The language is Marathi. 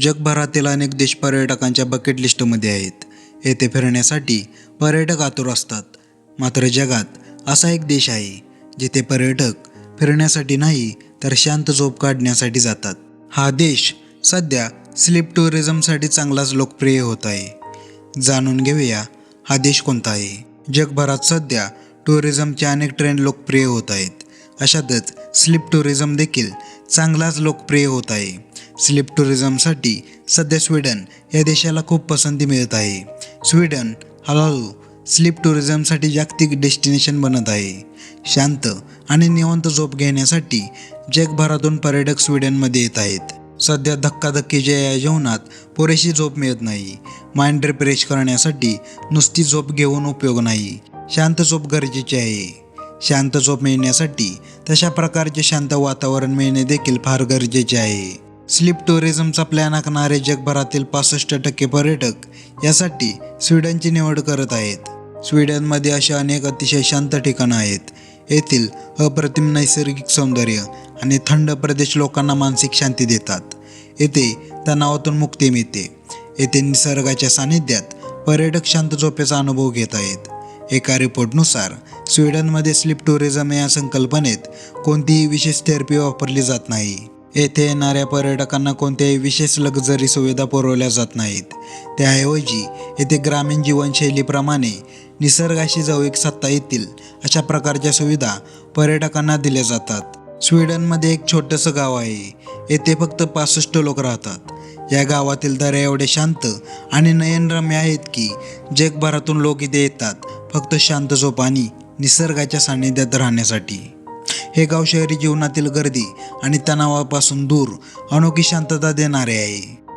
जगभरातील अनेक देश पर्यटकांच्या बकेट लिस्टमध्ये आहेत. येथे फिरण्यासाठी पर्यटक आतुर असतात. मात्र जगात असा एक देश आहे जिथे पर्यटक फिरण्यासाठी नाही तर शांत झोप काढण्यासाठी जातात. हा देश सध्या स्लीप टुरिझमसाठी चांगलाच लोकप्रिय होत आहे. जाणून घेऊया हा देश कोणता आहे. जगभरात सध्या टुरिझमचे अनेक ट्रेंड लोकप्रिय होत आहेत. अशातच स्लीप टुरिझम देखील चांगलाच लोकप्रिय होत आहे. स्लीप टुरिझमसाठी सध्या स्वीडन या देशाला खूप पसंती मिळत आहे. स्वीडन हळूहळू स्लीप टुरिझमसाठी जागतिक डेस्टिनेशन बनत आहे. शांत आणि निवंत झोप घेण्यासाठी जगभरातून पर्यटक स्वीडनमध्ये येत आहेत. सध्या धक्काधक्कीच्या या जेवणात पुरेशी झोप मिळत नाही. माइंड रिफ्रेश करण्यासाठी नुसती झोप घेऊन उपयोग नाही. शांत झोप गरजेची आहे. शांत झोप मिळण्यासाठी तशा प्रकारचे शांत वातावरण मिळणे देखील फार गरजेचे आहे. स्लीप टुरिझमचा प्लॅन आखणारे जगभरातील पासष्ट टक्के पर्यटक यासाठी स्वीडनची निवड करत आहेत. स्वीडनमध्ये अशा अनेक अतिशय शांत ठिकाणं आहेत. येथील अप्रतिम नैसर्गिक सौंदर्य आणि थंड प्रदेश लोकांना मानसिक शांती देतात. येथे तणावातून मुक्ती मिळते. येथे निसर्गाच्या सानिध्यात पर्यटक शांत झोपेचा अनुभव घेत आहेत. एका रिपोर्टनुसार स्वीडनमध्ये स्लीप टुरिझम या संकल्पनेत कोणतीही विशेष थेरपी वापरली जात नाही. येथे येणाऱ्या पर्यटकांना कोणत्याही विशेष लक्झरी सुविधा पुरवल्या जात नाहीत. त्याऐवजी येथे ग्रामीण जीवनशैलीप्रमाणे निसर्गाशी जवळ सत्ता येतील अशा प्रकारच्या सुविधा पर्यटकांना दिल्या जातात. स्वीडनमध्ये एक छोटंसं गाव आहे. येथे फक्त पासष्ट लोक राहतात. या गावातील दऱ्या एवढे शांत आणि नयनरम्य आहेत की जगभरातून लोक इथे येतात फक्त शांत झोप आणि निसर्गाच्या सान्निध्यात राहण्यासाठी. हे गाव शहरी जीवनातील गर्दी आणि तणावापासून दूर अनोखी शांतता देणारे आहे.